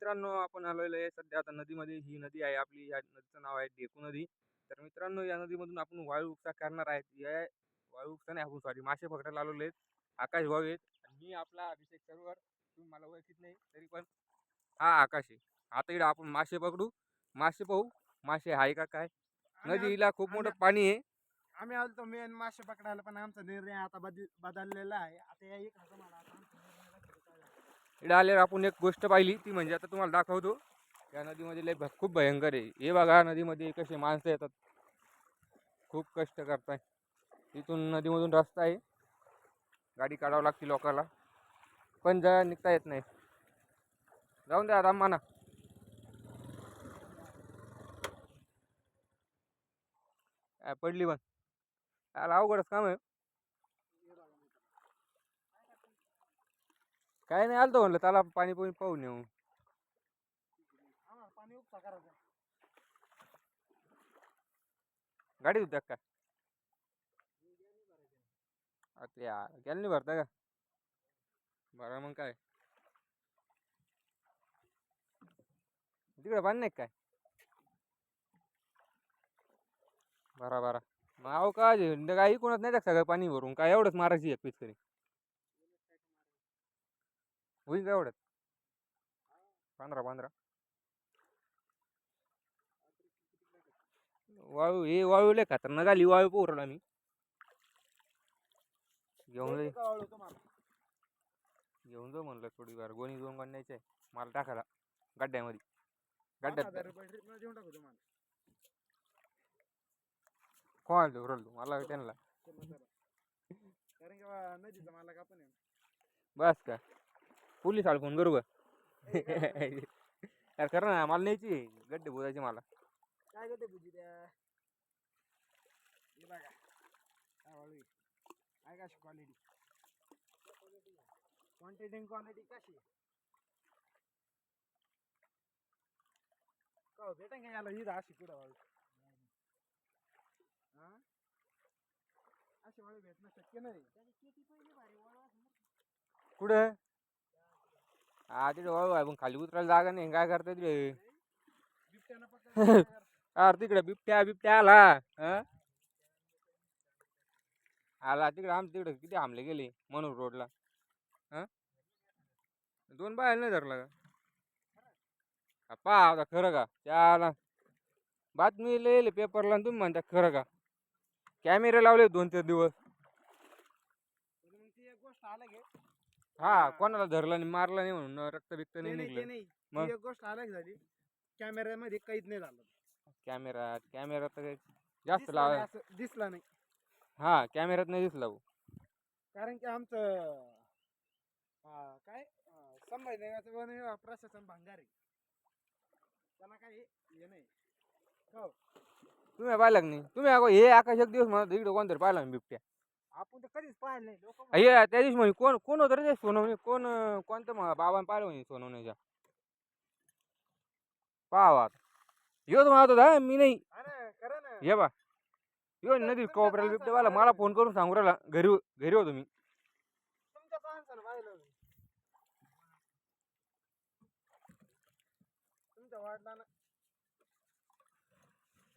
मित्रांनो आपण आलेलो आहे. सध्या आता नदीमध्ये ही नदी आहे आपली. या नदीचं नाव आहे डेकू नदी. तर मित्रांनो या नदीमधून आपण वाळू उपसा करणार आहेत. या वाळू उपसा नाही आपण सॉरी मासे पकडायला आलेलो आहेत. आकाश भाऊ आहेत. मी आपला अभिषेक सरवर. तुम्ही मला ओळखीत नाही तरी पण हा आकाश आहे. आता इकडे आपण मासे पकडू. मासे पाहू. मासे आहे का काय? नदीला खूप मोठं पाणी आहे. आम्ही आलतो मेन मासे पकडायला पण आमचा निर्णय आता बदल बदललेला आहे. आता या एक हजार मला आता आमचा निर्णय लक्षात आला. इकडे आल्यावर आपण एक गोष्ट पाहिली ती म्हणजे आता तुम्हाला दाखवतो. या नदीमध्ये लय भ- खूप भयंकर आहे. हे बघा नदीमध्ये कसे माणसं येतात. खूप कष्ट करताय. तिथून नदीमधून रस्ता आहे. गाडी काढावं लागते लोकाला. पण जा निघता येत नाही. जाऊन द्या आता म्हणा पडली पण. अवघडच काम आहे. काय नाही आलतो म्हणलं त्याला पाणी पाणी पाहून येऊ. पाणी उपसा करायचा. गाडी होत्या काय आता यार गेलं नाही भरता का? बरं मग काय? तिकडे पाणी नाही काय? बरा बरा मग अहो का जे काय कोणाच नाही का सगळं पाणी भरून. काय एवढंच मारायची एक पीस होईल का एवढंच पंधरा पंधरा. वाळू हे वाळू लय खतरनाक आली वाळू पोरला मी. घेऊन जाई. घेऊन जाऊ म्हणलं थोडी बार गोणी दोन गोणी न्यायचे मला टाकायला. गड्ड्यामध्ये. गड्ड्यात कोण देऊ राहिलो? मला त्यांना? बस का? पोलीस आला फोन करू का? यार कर ना मला न्यायची. गड्डे बोलायचे मला. काय करते बुजी त्या? बघा. काय वाळू. काय कशी क्वालिटी क्वांटिटी क्वालिटी कशी? का हो, भेटेन का याला? इथं अशी कुठं वाळू? हा? अशी वाळू भेटणं शक्य नाही. कुठं? हा तिकडे वाळू आहे पण खाली उतरायला जागा नाही. काय करता तिकडे? बिबट्यानं पकडलं काय करणार? अरे तिकडे बिबट्या बिबट्या आला. हं? आला तिकडे आम तिकडे किती हमले गेले म्हणून रोडला. हा? दोन बाहेर नाही धरला का? पहा आता खरं का? त्याला बातमी लिहिले पेपरला तुम्ही म्हणता खरं का? कॅमेरे लावले दोन चार दिवस पण मग ती एक गोष्ट अलग आहे हा कोणाला धरला नाही मारला नाही म्हणून रक्त बिक्त नाही नाही ते निघलं. नाही. मग? ती एक गोष्ट अलग झाली कॅमेऱ्यामध्ये काहीच नाही झालं. कॅमेरा कॅमेरा तर काही जास्त दिसला नाही लावा. असं- दिसला नाही. हा कॅमेऱ्यात नाही दिसला भाऊ. कारण की आमचं हा, काय अं, संभाजीनगरचं वन विभाग प्रशासन भांगार आहे. त्यांना काही हे नाही. हो. तुम्ही पाहिलं का नाही? तुम्ही अगो हे आकाश एक दिवस म्हणा इकडे कोणतरी पाहिला बिबट्या. आपण तर कधीच पाहिलं नाही. लोक हे त्या दिवशी म्हणे कोण कोण होतं रे ते सोनवणे? कोण अं, कोणतं मग बाबाने पाहिलं म्हणे सोनवण्याच्या? पाहा आता. यो तर म्हणत होता मी नाही. खरं ना. ये बा. यो नदी कोपऱ्याला बिबट्या माणसाला मला फोन करून सांगू राहिला घरी घरी होतो मी. तुमच्या माणसानं पाहिलं तुमच्या वाटला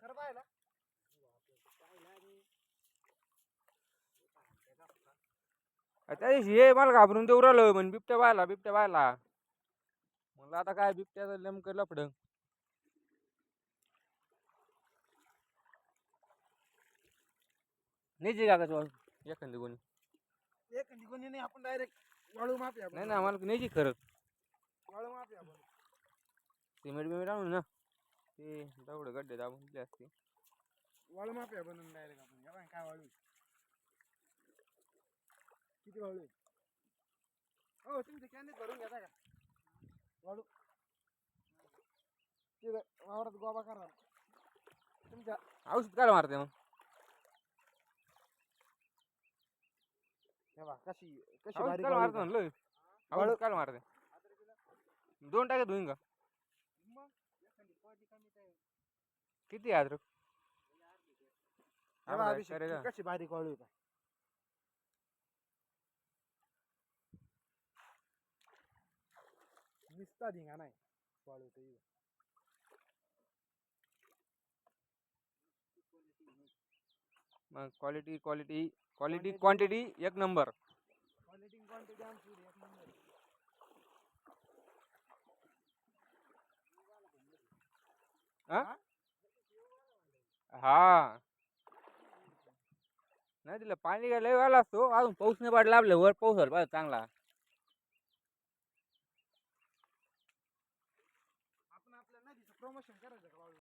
खरं पाहिलं त्या दिवशी हे मला घाबरून देऊ राहिलं म्हणे बिबट्या पाहिला बिबट्या पाहिला म्हणलं आता काय बिबट्याचं नेमकं लफडं. नाही का का एखादी कोणी. एक कोणी नाही आपण डायरेक्ट वाळू माफी आपण नाही ना मला नाही खरंच वाळू माफी आपण सिमेंट बिमेंट आणून ना ते दगड गड्डे दाबून असते. वाळू माफी आपण डायरेक्ट आपण काय वाळू? किती वाळू आहे? हो तुमचे कॅनेट भरून घेता का तिथं वावरात गोबा करा. तुमच्या औषध काय मारते मग. हे बा कशी कशी औषध बारीक काय वाळू मारते आहे. म्हणलं. काय मारते. दोन टाके धुईन का? मग एखादी पाटी कमी काय? किती आहे अद्रक? हे बा अभिषेक, आहे कशी बारीक वाळू आहे. निसता धिंगा नाही. वाळूचं इथं. मग क्वालिटी क्वालिटी क्वालिटी क्वांटिटी एक नंबर क्वालिटी क्वांटिटी आमची एक नंबर. हा? नाही तिला पाणी काय लय वाला असतो. अजून पाऊस नाही पडला आपल्या वर पाऊस झाला चांगला. 我选择的人